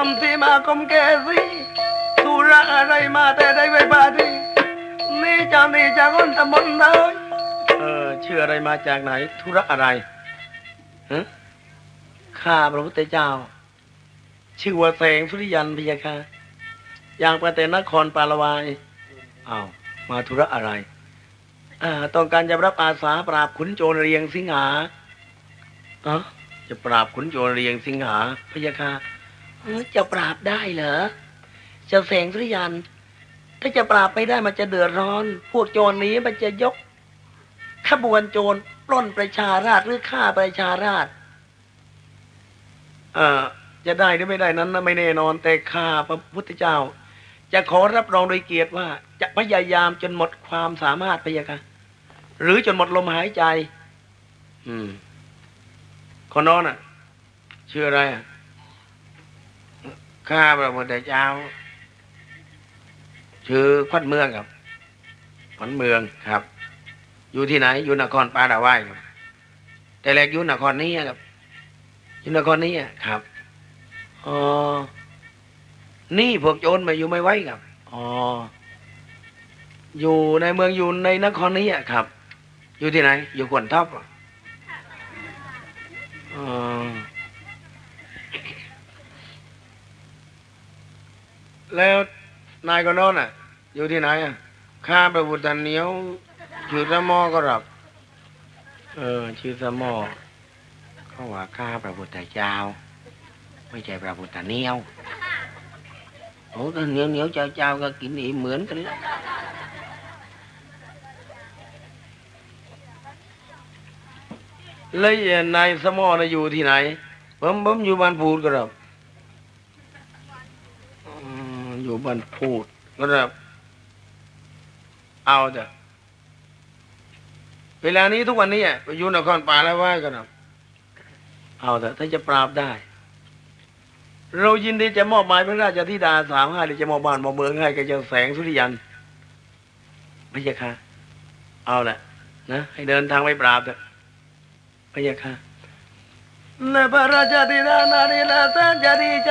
มาคมแกสิธุระอะไรมาแต่ได้ไว้บาดีนี่จากนี่จากคนตำบลไหนเออชื่ออะไรมาจากไหน ธุระอะไรฮะข้าพระพุทธเจ้า ชื่อว่าแสงสุริยันพยาค่ะอย่างประเตนครปาลวายอ้าวมาธุระอะไรอ่าต้องการจะรับอาสาปราบขุนโจรเรียงสิงหาเอ๋อจะปราบขุนโจรเรียงสิงหาพยาค่ะเอ้อ จะปราบได้เหรอจะแสงสุริยัน ถ้าจะปราบไม่ได้มันจะเดือดร้อน พวกโจรนี้มันจะยก ขบวนโจรปล้นประชาราษฎร์หรือฆ่าประชาราษฎร์เอ่อจะได้หรือไม่ได้นั้นนะไม่แน่นอน แต่ข้าพระพุทธเจ้า จะขอรับรองโดยเกียรติว่า จะพยายามจนหมดความสามารถพะยะค่ะหรือจนหมดลมหายใจ อืมคนโน้นอะ ชื่ออะไรอะ ข้าพระพุทธเจ้า ชื่อขวัญเมืองครับขวัญเมืองครับ อยู่ที่ไหน อยู่นครปาดาไว้ครับ แต่แรกอยู่นครนี้ครับอยู่นครนี้ครับอ๋อนี่พวกโจรมาอยู่ไม่ไหวครับอ๋ออยู่ในเมืองอยู่ในนครนี้ครับ อยู่ที่ไหน อยู่ขวนทับเหรออ๋ แล้วนายคนโน้นอะ อยู่ที่ไหนอะข้าประบุตรเหนียวชื่อสมอก็รับ เออ ชื่อสมอเขาว่าข้าพระพุทธเจ้า ไม่ใช่พระพุทธเหนียวโอ้แต่เหนียวเหนียวเจ้าเจ้าก็กินอีเหมือนกันแล้วแล้วนายสมอนะอยู่ที่ไหนผมผมอยู่บ้านพูดก็รับอื มอยู่บ้านพูดก็รับเอาจ้ะเวลานี้ทุกวันนี้อะไปอยู่นครป่าแล้วว่ากันรับเอาแต่ถ้าจะปราบได้ เรายินดีจะมอบหมายพระราชธิดาสามห้าหรือจะมอบบ้านมอบเมืองให้กับเจ้าแสงสุริยันพระยาค่ะเอาแหละนะให้เดินทางไปปราบเถอะพระยาค่ะและพระราชธิดานารีลาแสนจะดีใจ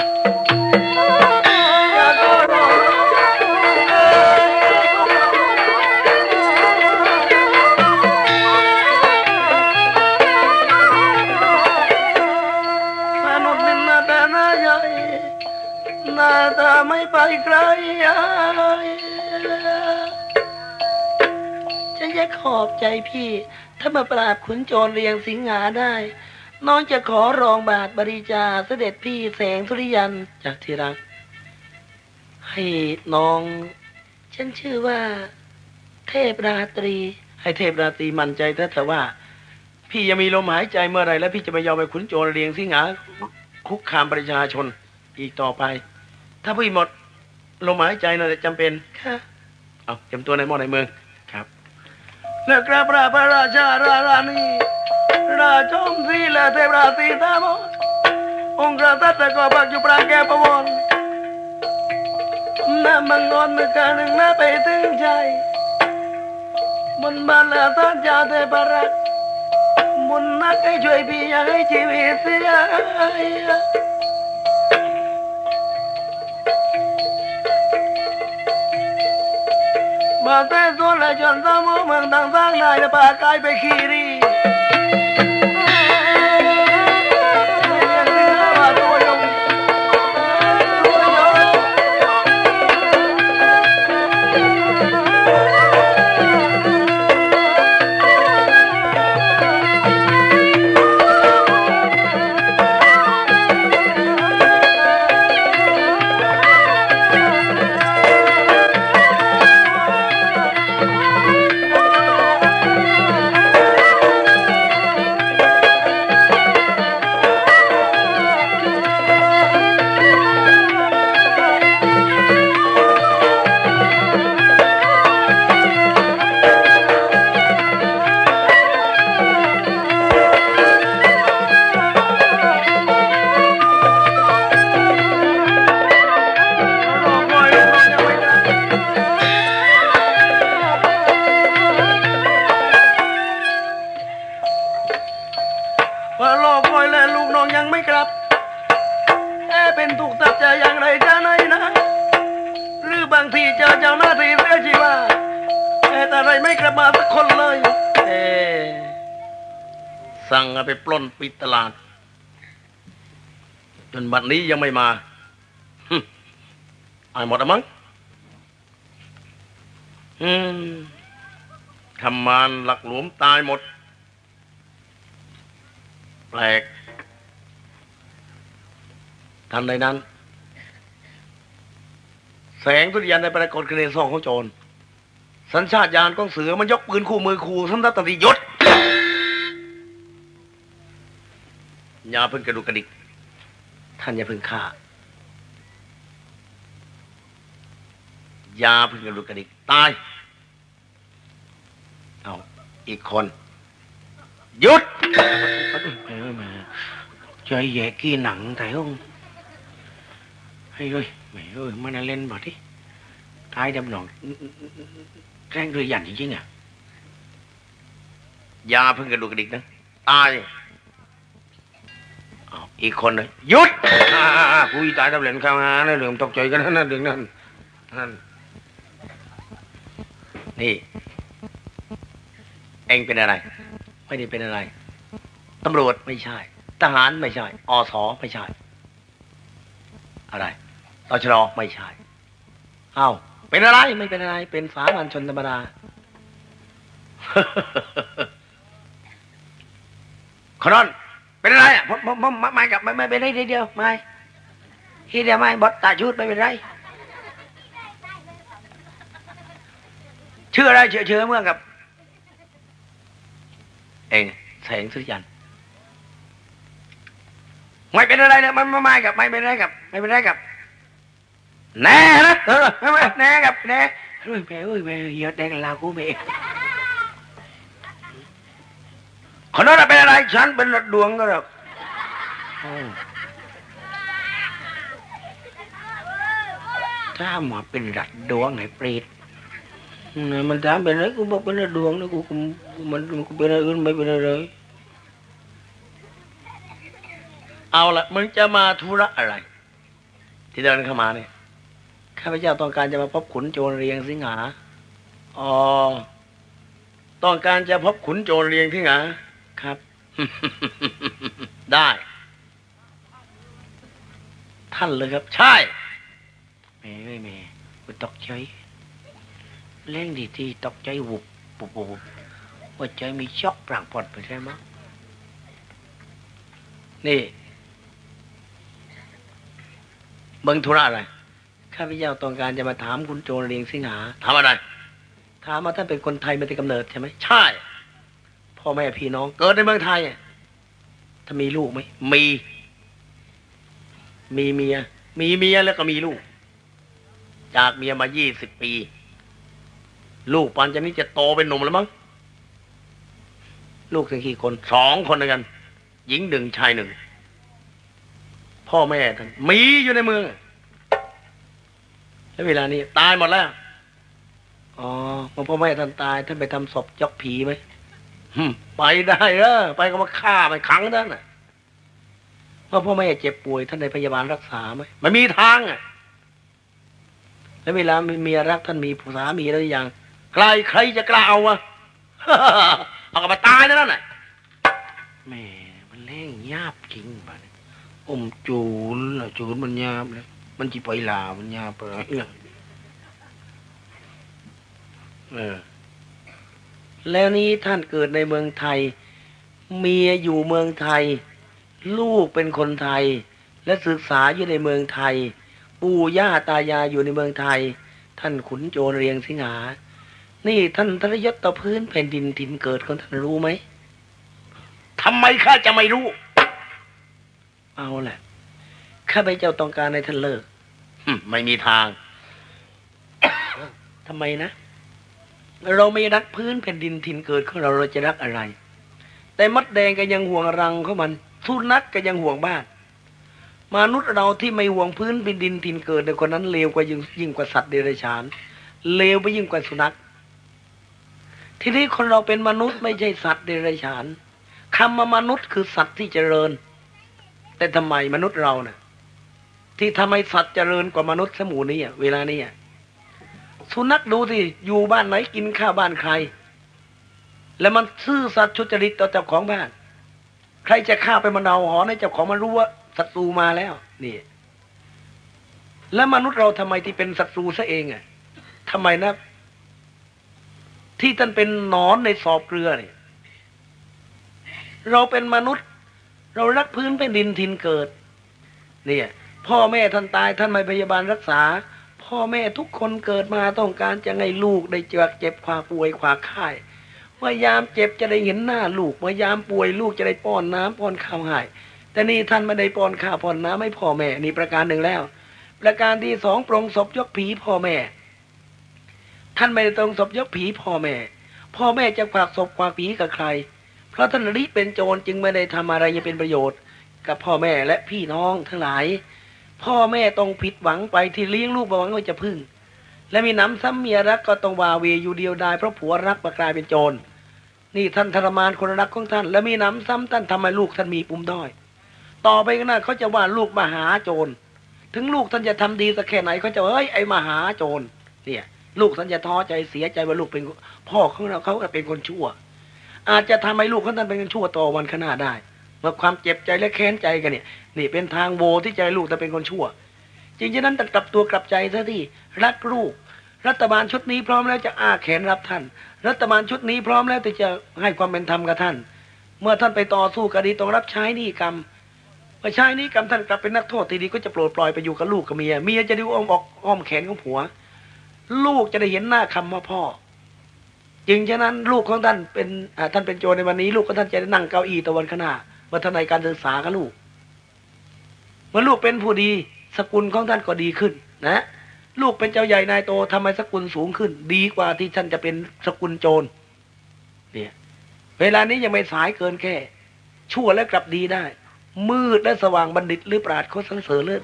ขอบใจพี่ ถ้ามาปราบขุนโจรเรียงสิงหาได้ น้องจะขอรองบาทบริจาเสด็จพี่แสงสุริยันจากที่รัก ให้น้อง ฉันชื่อว่า เทพราตรี ให้เทพราตรีมั่นใจเถอะแต่ว่า พี่ยังมีลมหายใจเมื่อไหรแล้วพี่จะไม่ยอมไปขุนโจรเรียงสิงหาคุกคามประชาชนอีกต่อไป ถ้าพี่หมดลมหายใจน่าจะจำเป็นค่ะเอาเตรียมตัวในหม้อในเมือง ครับและกราบพระพระราชารารานีราชมศรีและเทพราตีตามองค์กษัตริย์และก็พักอยู่ปราแกประวรน้ำมังงอนนึกการหนึ่งน้าไปถึงใจบนบานและท่านยาเทพรักษ์บุญนักให้ช่วยพี่อยากให้ชีวิตเสีย มาแต่ส่วนและจนสมองเมืองต่างสร้างได้และป่ากายไปขีรี จนบัดนี้ยังไม่มาอายหมดแล้วมั้งทำมานหลักหลวมตายหมด แปลก ทันใดนั้น แสงทุรียนในปรากฏขึ้นในซองของโจร สัญชาตญาณของเสือมันยกปืนคู่มือคู่สันทัตติยศอย่าเพิ่งกระดุกกระดิก ท่านอย่าพึ่งฆ่า อย่าพึ่งกระดูกกระดิกตาย เอาอีกคนหยุดใจแย่กี้หนังไต่ห้องให้เอ้ยแม่เอ้ยมานเล่นบอที่ท้ายดำหนองแกล้งเรือหยันจริงๆอะ อย่าพึ่งกระดูกกระดิกนะ ตาย อีกคนเลยหยุด à, à, à, vui tại đâm lên cao ha nó đường tộc chơi cái đó nó đường nên nên นี่ เองเป็นอะไร ไม่ได้เป็นอะไรตำรวจไม่ใช่ ทหารไม่ใช่อสอไม่ใช่ อะไรตชรไม่ใช่ เอ้าเป็นอะไรไม่เป็นอะไร เป็นสามัญชนธรรมดาขอนอน เป็นอะไรอะผมผมผมไม่กับไม่ไม่เป็นไรทีเดียวไม่ทีเดียวไม่บดตาชุดไม่เป็นไรชื่ออะไรเชื่อเชื่อเมื่อกับ เองแสงสุริยันไม่เป็นอะไรนะไม่ไม่ไม่กับ ไม่เป็นไรกับ ไม่เป็นไรกับแน่นะเออไม่ไม่แน่กับแน่เฮ้ยแม่เอ้ยแม่เยอะแดงลากูแม่ ขอนอนเป็นอะไรฉันเป็นรถดวงก็หรอกถ้ามาเป็นรัดดวงไอ้เปรตนี่มันถามเป็นอะไรกูบอกเป็นรัดวงนะกูมันมันกูเป็นอะไรอื่นไม่เป็นอะไรเลยเอาละมึงจะมาธุระอะไร ที่เดินเข้ามาเนี่ยข้าพเจ้าต้องการจะมาพบขุนโจรเรียงสิงหาอ๋อต้องการจะพบขุนโจรเรียงสิงหา ครับ ได้ ท่านเลยครับ ใช่แม่เอ้ยแม่กูตกใจเล่นดีที่ตกใจวุบปุบปุบวุบว่าใจมีช็อกปรางปอดไปใช่ไหมยนี่เบิ่งธุระอะไร ข้าพเจ้าต้องการจะมาถามคุณโจรเรียงสิงหา ถามอะไร ถามว่าท่านเป็นคนไทยมาแต่กำเนิดใช่ไหม ใช่ พ่อแม่พี่น้อง เกิดในเมืองไทยอะถ้ามีลูกไหมมี มีเมีย มีเมียแล้วก็มีลูก จากเมียมายี่สิบปี ลูกปันจะนี้จะโตเป็นหนุ่มแล้วมั้งลูกถึงกี่คนสองคนด้วยกัน หญิงหนึ่งชายหนึ่งพ่อแม่ท่านมีอยู่ในเมืองแล้วเวลานี้ ตายหมดแล้ว อ๋อพอพ่อแม่ท่านตาย ท่านไปทำศพยกผีไหมหึ ไปได้เออไปก็มาฆ่าไปขังท่นน่ะเพราะพ่อแม่เจ็บป่วยท่านในพยาบาลรักษาไหมมันมีทางอะ แล้วเวลามีเมียรักท่านมีผู้สามีแล้วหรือยังใครใครจะกล้าเอาวะเอากลับมาตายนั่นน่ะแม่มันแรงยาบจริงป่ะเนี่ยอมจูนละจูนมันยาบเลยมันจีไปลามันยาบไปเลยเออ แล้วนี้ท่านเกิดในเมืองไทย เมียอยู่เมืองไทย ลูกเป็นคนไทย และศึกษาอยู่ในเมืองไทย ปู่ย่าตายายอยู่ในเมืองไทย ท่านขุนโจรเรียงสิงหา นี่ท่านทรยศต่อพื้นแผ่นดินถิ่นเกิดของท่านรู้ไหมทำไมข้าจะไม่รู้ เอาแหละข้าพเจ้าต้องการให้ท่านเลิกหึไม่มีทาง ทำไมนะ เราไม่รักพื้นแผ่นดินถิ่นเกิดของเราเราจะรักอะไร แต่มดแดงก็ยังห่วงรังของมันสุนัขก็ยังห่วงบ้าน มนุษย์เราที่ไม่ห่วงพื้นแผ่นดินถิ่นเกิดในคนนั้นเลวกว่ายิ่งยิ่งกว่าสัตว์เดรัจฉาน เลวไปยิ่งกว่าสุนัข ทีนี้คนเราเป็นมนุษย์ไม่ใช่สัตว์เดรัจฉานคำว่ามนุษย์คือสัตว์ที่เจริญ แต่ทำไมมนุษย์เราเนะ่ะที่ทำให้สัตว์เจริญกว่ามนุษย์สมูนี้อะเวลานี้อะ สุนัขดูสิอยู่บ้านไหนกินข้าวบ้านใคร แล้วมันซื่อสัตย์ชุจริตต่อเจ้าของบ้าน ใครจะฆ่าไปมันเอาหอนให้เจ้าของมันรู้ว่าศัตรูมาแล้วนี่ แล้วมนุษย์เราทำไมที่เป็นศัตรูซะเองอะทำไมนะ ที่ท่านเป็นนอนในสอบเกลือเนี่ยเราเป็นมนุษย์ เรารักพื้นแผ่นดินทินเกิด เนี่ย พ่อแม่ท่านตายท่านไม่พยาบาลรักษา พ่อแม่ทุกคนเกิดมาต้องการจะให้ลูกได้เจ็บเจ็บความป่วยความไข้เมื่อยามเจ็บจะได้เห็นหน้าลูกเมื่อยามป่วยลูกจะได้ป้อนน้ำป้อนข้าวให้แต่นี่ท่านไม่ได้ป้อนข้าวป้อนน้ำให้พ่อแม่นี่ประการหนึ่งแล้ว ประการที่สองปรงศพยกผีพ่อแม่ ท่านไม่ได้ตรงศพยกผีพ่อแม่ พ่อแม่จะฝากศพฝากผีกับใคร เพราะท่านริเป็นโจรจึงไม่ได้ทำอะไรยังเป็นประโยชน์ กับพ่อแม่และพี่น้องทั้งหลาย พ่อแม่ต้องผิดหวังไปที่เลี้ยงลูกมาหวังว่าจะพึ่ง และมีน้ำซ้ำเมียรักก็ต้องวาเวอยู่เดียวดายเพราะผัวรักมากลายเป็นโจร นี่ท่านทรมานคนรักของท่าน และมีน้ำซ้ำท่านทำให้ลูกท่านมีปุ่มด้อย ต่อไปก็น่าเขาจะว่าลูกมหาโจร ถึงลูกท่านจะทำดีสักแค่ไหนเขาจะเฮ้ยไอ้มหาโจร เนี่ย ลูกท่านจะท้อใจเสียใจว่าลูกเป็นพ่อของเราเขาก็เป็นคนชั่ว อาจจะทำให้ลูกของท่านเป็นคนชั่วต่อวันข้างหน้าได้ เมื่อความเจ็บใจและแค้นใจกันเนี่ย นี่เป็นทางโวที่ใจใลูกแต่เป็นคนชั่ว จริงๆนั้นต้องกลับตัวกลับใจซะที่รักลูก รัฐบาลชุดนี้พร้อมแล้วจะอ้าแขนรับท่าน รัฐบาลชุดนี้พร้อมแล้วที่จะให้ความเป็นธรรมกับท่าน เมื่อท่านไปต่อสู้คดีต้องรับใช้นี้กรรมเมื่อใช้นี้กรรมท่านกลับเป็นนักโทษทีดีก็จะโปรดปล่อยไปอยู่กับลูกกับเมียเมียจะด้อ้อมอกอ้อมแขนของผัว ลูกจะได้เห็นหน้าคำว่าพ่อจึงฉะนั้นลูกของท่านเป็นท่านเป็นโจรในวันนี้ ลูกของท่านจะได้นั่งเก้าอี้ตะวันข้างหน้า วัฒนายการศึกษากับลูก เมื่อลูกเป็นผู้ดี สกุลของท่านก็ดีขึ้น นะ ลูกเป็นเจ้าใหญ่นายโตทำไมสกุลสูงขึ้น ดีกว่าที่ท่านจะเป็นสกุลโจร เนี่ย เวลานี้ยังไม่สายเกินแค่ ชั่วและกลับดีได้ มืดและสว่างบัณฑิตหรือปราดเขาสรรเสริญเลิศ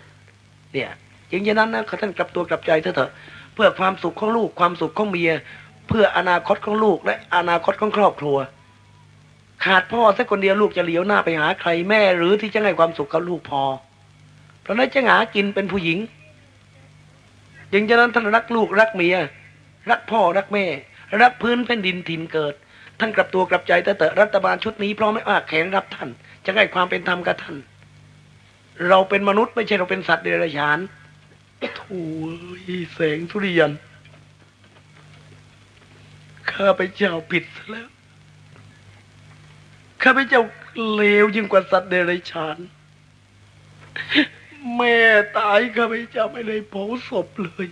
เนี่ยจึงฉะนั้นนะขอท่านกลับตัวกลับใจเถอะเพื่อความสุขของลูกความสุขของเมีย เพื่ออนาคตของลูกและอนาคตของครอบครัว ขาดพ่อสักคนเดียวลูกจะเหลียวหน้าไปหาใครแม่ หรือที่จะให้ความสุขกับลูกพอ เพราะนั้นจะหากินเป็นผู้หญิงจึงฉะนั้นท่านรักลูกรักเมีย รักพ่อรักแม่ รักพื้นแผ่นดินถิ่นเกิด ท่านกลับตัวกลับใจแต่เตอรัฐบาลชุดนี้พร้อมไม่อาแขนรับท่าน จะให้ความเป็นธรรมกับท่าน เราเป็นมนุษย์ไม่ใช่เราเป็นสัตว์เดรัจฉานถ่แสงสุริยันข้าพเจ้าผิดซะแล้ว ข้าพเจ้าเลวยิ่งกว่าสัตว์เดรัจฉาน แม่ตายข้าพเจ้าไม่ได้เผาศพเลย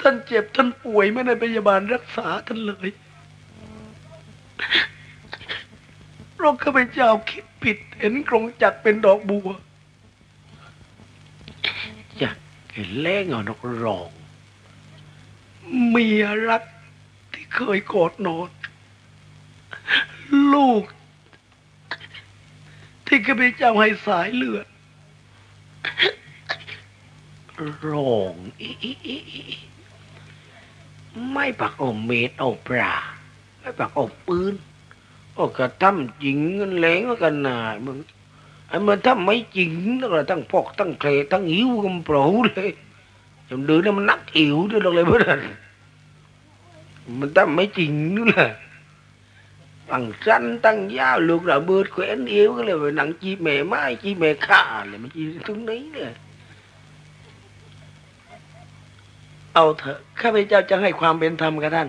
ท่านเจ็บท่านป่วยไม่ได้พยาบาลรักษาท่านเลยเพราะข้าพเจ้าคิดผิดเห็นกรงจักเป็นดอกบัวอยากเห็นแรงเอานกร้อง เมียรักที่เคยกอดนอน ลูก ที่ข้าพเจ้าให้สายเลือดร้องอีอีอีอีไม่ปักอาเม็ดเอาปลาไม่ปักอาปืนโอ้กระทำจริงกันแหลงกันน่ะมึงไอ้มันถ้าไม่จริงนั่นแหละทั้งพอกทั้งเคลทั้งหิวกันเปล่าเลยจำเดือนนั้นมันนักหิวด้วยหรอกเลยเพื่อนมันถ้าไม่จริงนู่นแหละ ตั้งสั้นตั้งยาวลูกเราเบิดแขวนเอวก็เลยไปหนังจีแม่ไม้จีแม่ข้าเลยมันจีตรงนี้เนี่ยเอาเถอะข้าพเจ้าจะให้ความเป็นธรรมกับท่าน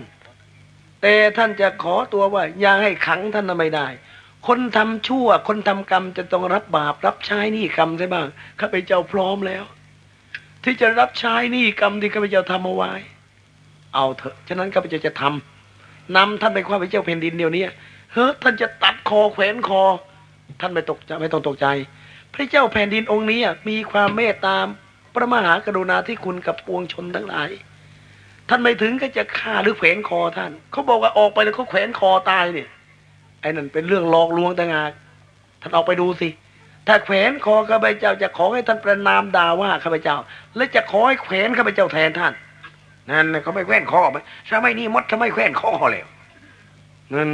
แต่ท่านจะขอตัวว่า อย่าให้ขังท่านน่ะไม่ได้ คนทำชั่ว คนทำกรรมจะต้องรับบาปรับใช้หนี้กรรมใช่บ้างข้าพเจ้าพร้อมแล้ว ที่จะรับใช้หนี้กรรมที่ข้าพเจ้าทำเอาไว้ เอาเถอะฉะนั้นข้าพเจ้าจะทำ นำท่านไปข้าพเจ้าแผ่นดินเดียวนี้เฮ้ยท่านจะตัดคอแขวนคอ ท่านไม่ตกใจไม่ต้องตกใจ พระเจ้าแผ่นดินองค์นี้มีความเมตตามพระมหากรุณาธิคุณกับปวงชนทั้งหลาย ท่านไม่ถึงก็จะฆ่าหรือแขวนคอท่านเขาบอกว่าออกไปแล้วเขาแขวนคอตายเนี่ยไอ้นั่นเป็นเรื่องหลอกลวงต่างหากท่านออกไปดูสิถ้าแขวนคอข้าพเจ้าจะขอให้ท่านประนามด่าว่าข้าพเจ้า และจะขอให้แขวนข้าพเจ้าแทนท่าน นั่นเขาไม่แขวนคอไหมทำไมนี่มดทำไมแขวนคอแล้วนั่น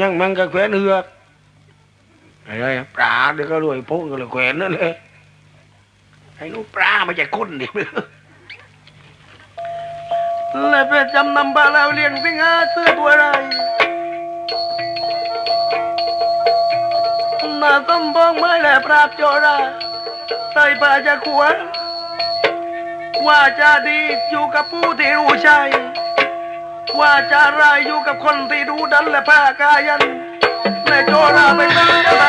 ยังมันก็แขวนเหือกอะไรปลาเดี๋ยวก็รวยพุ่งก็เลยแขวนนั่นเลยไอ้ลูกปลาไม่ใช่คนดิและไปจำนำบาแล้วเลี้ยงสิงหาซื้อตัวไรนาสมบองไม้แหละปราบโจราใส่ป่าจะขวา ว่าจะดีอยู่กับผู้ที่รู้ใจว่าจะร้ายอยู่กับคนที่รู้ดันและผ้ากายันและโจราไม่เป็นอะไร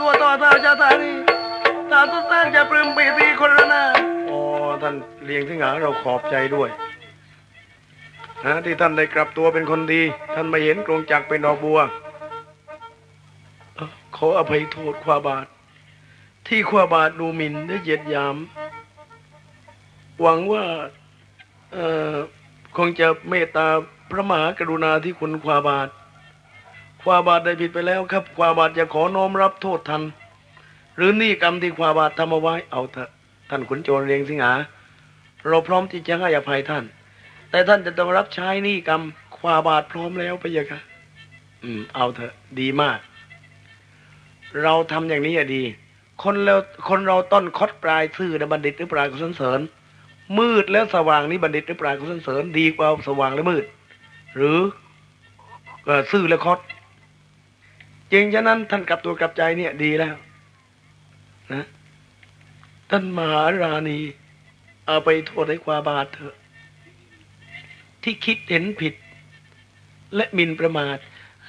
ตัวต่อท้าวจาตานีตาทุกท่านจะปลื้มปีติคนละนาโอ้ท่านเลี้ยงสิงหาเราขอบใจด้วยนะที่ท่านได้กลับตัวเป็นคนดี ท่านไม่เห็นกรงจักรเป็นดอกบัวเขออภัยโทษขวาบาท ที่ขวาบาทดูหมิ่นและเหยียดยาม หวังว่าเอ่อคงจะเมตตาพระมหากรุณาที่คุณควาบาท ความบาทได้ผิดไปแล้วครับ ความบาทจะขอน้อมรับโทษทัน หรือนี่กรรมที่ความบาททำเอาไว้เอาเถอะท่านขุนโจรเรียงสิงหา เราพร้อมที่จะให้อภัยท่าน แต่ท่านจะต้องรับใช้นี่กรรมความบาทพร้อมแล้วไปยังคะอืม เอาเถอะดีมาก เราทำอย่างนี้อะดี คนเราคนเราต้นคดปลายซื่อนะบัณฑิตหรือปลายกุศลเสริญมืดแล้วสว่างนี่บัณฑิตหรือปลายกุศลเสริญดีกว่าสว่างและมืด หรือซื่อและคด จริงฉะนั้นท่านกลับตัวกลับใจเนี่ยดีแล้วนะท่านมหาราณี เอาไปโทษให้ความบาทเถอะ ที่คิดเห็นผิด และมินประมาท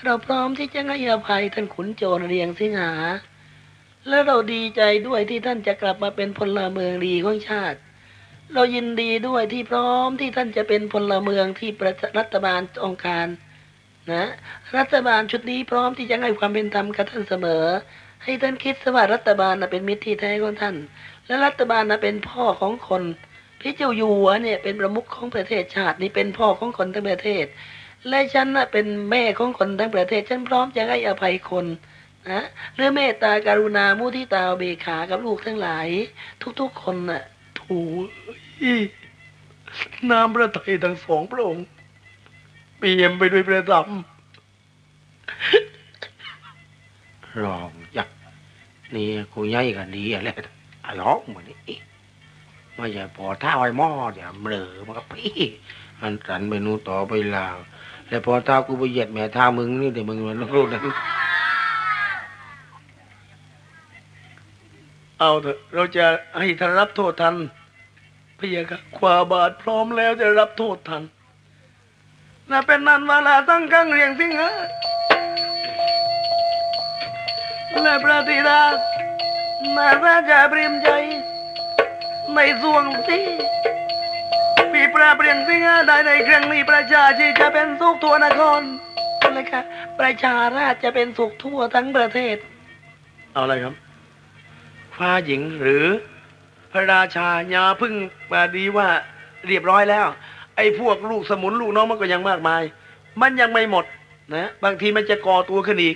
เราพร้อมที่จะให้อภัยท่านขุนโจรเรียงสิงหา และเราดีใจด้วยที่ท่านจะกลับมาเป็นพลเมืองดีของชาติ เรายินดีด้วยที่พร้อมที่ท่านจะเป็นพลเมืองที่ประรัฐบาลต้องการ นะรัฐบาลชุดนี้พร้อมที่จะให้ความเป็นธรรมกับท่านเสมอ ให้ท่านคิดซะว่ารัฐบาลน่ะเป็นมิตรที่แท้ของท่าน และรัฐบาลน่ะเป็นพ่อของคนพี่เจ้าอยู่หัวเนี่ยเป็นประมุขของประเทศชาตินี่เป็นพ่อของคนทั้งประเทศ และฉันน่ะเป็นแม่ของคนทั้งประเทศ ฉันพร้อมจะให้อภัยคนนะเรื่องเมตตาการุณามุทิตาเบขากับลูกทั้งหลาย ทุกๆคนน่ะถูน้ำพระทัยทั้งสองพระองค์ เปี่ยมไปด้วยประทับรองยักนี่กูใหญ่กันดีอะไรร้องเหมือนนี้ไม่ใช่พอท่าไอ้หม้อเดี๋ยวเบลอมันก็พี่อันสันไปนู่นต่อไปลาวแล้วพอท่ากูไปเหยียดแม่ท่ามึงนี่เดี๋ยวมึงมันรู้นั้นเอาเถอะเราจะให้ท่านรับโทษทันพะยะค่ะความบาทพร้อมแล้วจะรับโทษทัน น่าเป็นนันวาลาตั้งกังเรียงสิงหาและพระธิดานาราชาเปรียมใจ ในสวงที่ปีพระเปรียงสิงหาได้ในครั้งนี้ประชาชีจะเป็นสุขทั่วนครเลยค่ะประชาราชจะเป็นสุขทั่วทั้งประเทศ เอาอะไรครับฟ้าหญิงหรือพระราชาญาพึ่งมาดีว่าเรียบร้อยแล้ว ไอ้พวกลูกสมุนลูกน้องมันก็ยังมากมาย มันยังไม่หมดนะบางทีมันจะก่อตัวขึ้นอีก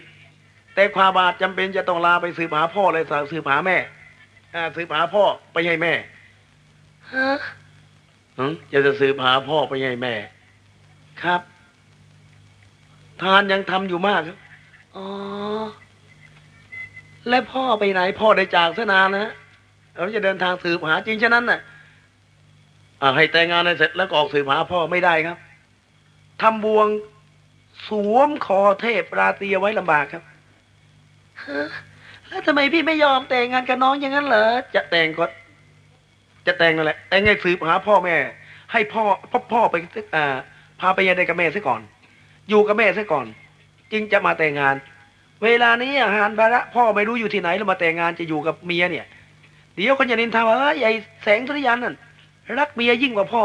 แต่ความบาทจำเป็นจะต้องลาไปสืบหาพ่อเลยสืบหาแม่อ่าสืบหาพ่อไปให้แม่ฮะจะจะสืบหาพ่อไปให้แม่ ครับ ทานยังทำอยู่มากครับอ๋อและพ่อไปไหนพ่อได้จากเสยนานนะฮะเราจะเดินทางสืบหาจริงฉะนั้นน่ะอ่า ให้แต่งงานให้เสร็จแล้วก็ออกสืบหาพ่อไม่ได้ครับทำบวงสวมคอเทพราตรีไว้ลำบากครับแล้วทำไมพี่ไม่ยอมแต่งงานกับน้องอย่างนั้นเหรอจะแต่งก็ จะแต่งนั่นแหละแต่งไงสืบหาพ่อแม่ ให้พ่อพ่อพ่อไปซึกอ่าพาไปยังไดกับแม่ซะก่อน อยู่กับแม่ซะก่อน จึงจะมาแต่งงาน เวลานี้อาหารภาระพ่อไม่รู้อยู่ที่ไหนแล้วมาแต่งงานจะอยู่กับเมียเนี่ย เดี๋ยวคนจะนินทาว่าเอ้ยไอ้แสงสุริยันนั่น รักเมียยิ่งกว่าพ่อ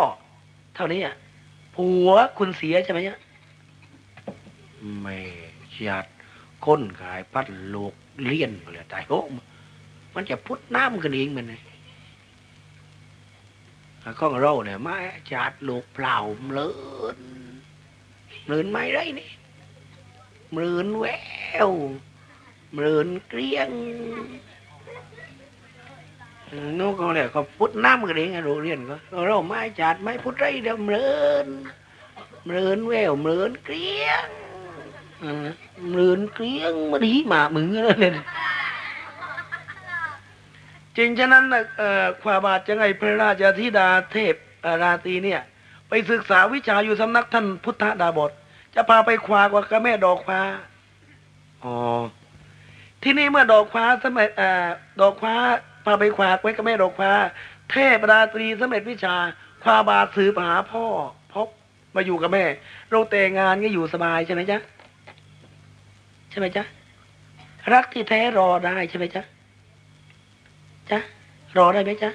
เท่านี้อะผัวคุณเสียใช่ไหมเนี่ยไม่ชาติก้นขายพัดโลกเลี่ยนเลยตายโอ้มันจะพุดน้ำกันเองมันเลยข้องเราเนี่ยมาชาติโลกเปล่าเลินเลินไม่ไรนี่เลินแววเลินเกลี้ยง นู้นก็เลยก็พุดน้ำกันเองโรงเรียนก็เราไม่ชาติไม่พุดไรเดิมเลินเลินแววเลินเกลี้ยงเลือนเกลี้ยงมาดีหมามึงอเลยจริงฉะนั้นนะเอ่อควาบาทจะไงพระราชธิดาเทพราตีเนี่ย ไปศึกษาวิชาอยู่สำนักท่านพุทธดาบท จะพาไปควากว่ากับแม่ดอกฟ้าอ๋อที่นี่เมื่อดอกฟ้าสมัยดอกฟ้า พาไปควากไว้กับแม่ดอกฟ้า เทพราตรีสำเร็จวิชา ความบาสืบหาพ่อพบมาอยู่กับแม่ เราแต่งงานก็อยู่สบายใช่ไหมจ๊ะใช่ไหมจ๊ะรักที่แท้รอได้ใช่ไหมจ๊ะจ๊ะรอได้ไหมจ๊ะ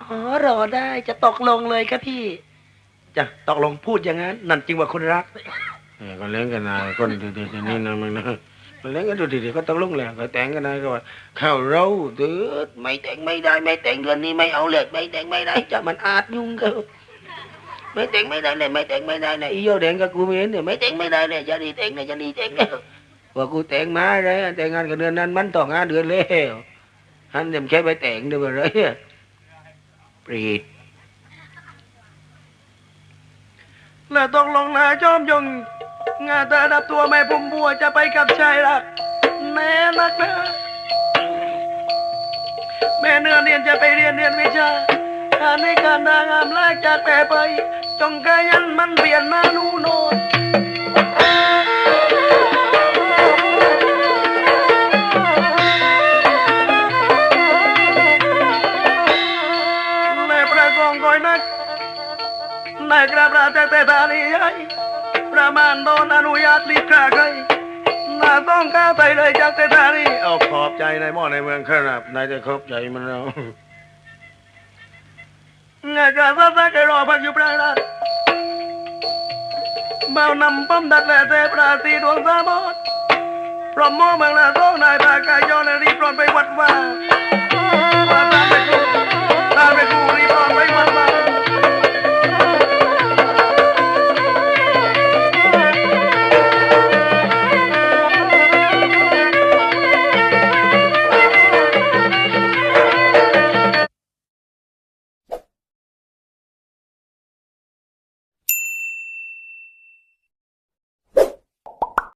อ๋อรอได้จะตกลงเลยครับพี่จ้ะตกลงพูดอย่างนั้น นั่นจริงว่าคนรักเออก็เลี้ยงกันนายคนเดียวๆนี่นะมึงนะ มันเลี้ยงกันดูดีๆก็ต้องลุงแหละก็แต่งกันนายก็ว่าข้าเราเดือดไม่แต่งไม่ได้ ไม่แต่งเดือนนี้ไม่เอาเลยไม่แต่งไม่ได้จะมันอาจยุ่งกินไม่แต่งไม่ได้เลยไม่แต่งไม่ได้เลยอีโยแดงกับกูไม่เห็นเนี่ยไม่แต่งไม่ได้เลยจะดีแต่งเนี่ยจะดีแต่งเนี่ยว่ากูแต่งมาเลยแต่งงานกันเดือนนั้นมันต่องานเดือนแล้วฮันเดี๋ยวแค่ไปแต่งเดี๋ยวอะไรปรีดแล้วตกลงนาจอมยง งานแต่ดับตัวแม่พุ่มบัวจะไปกับชายรักแน่นักนะแม่เนื้อเรียนจะไปเรียนเรียนวิชาการในการดางามแลกจากแม่ไป จงกายันมันเปลี่ยนมานูโนนในประกองคอยนักในกระบราแต่แต่ตาลีใหญ่ ประมาณโดนอนุญาตรีบกล้าใครน่าต้องก้าวไปเลยจากแต่ตาลีเอาขอบใจในหม้อในเมืองครับนายจะขอบใจมันเรางานการสักสักรอพักอยู่ประราชเบานำป้อมดัดและเทพราตีดวงสามอดพร้อมโมเมืองละสองนายตากายย้อนรีบร้อนไปวัดว่า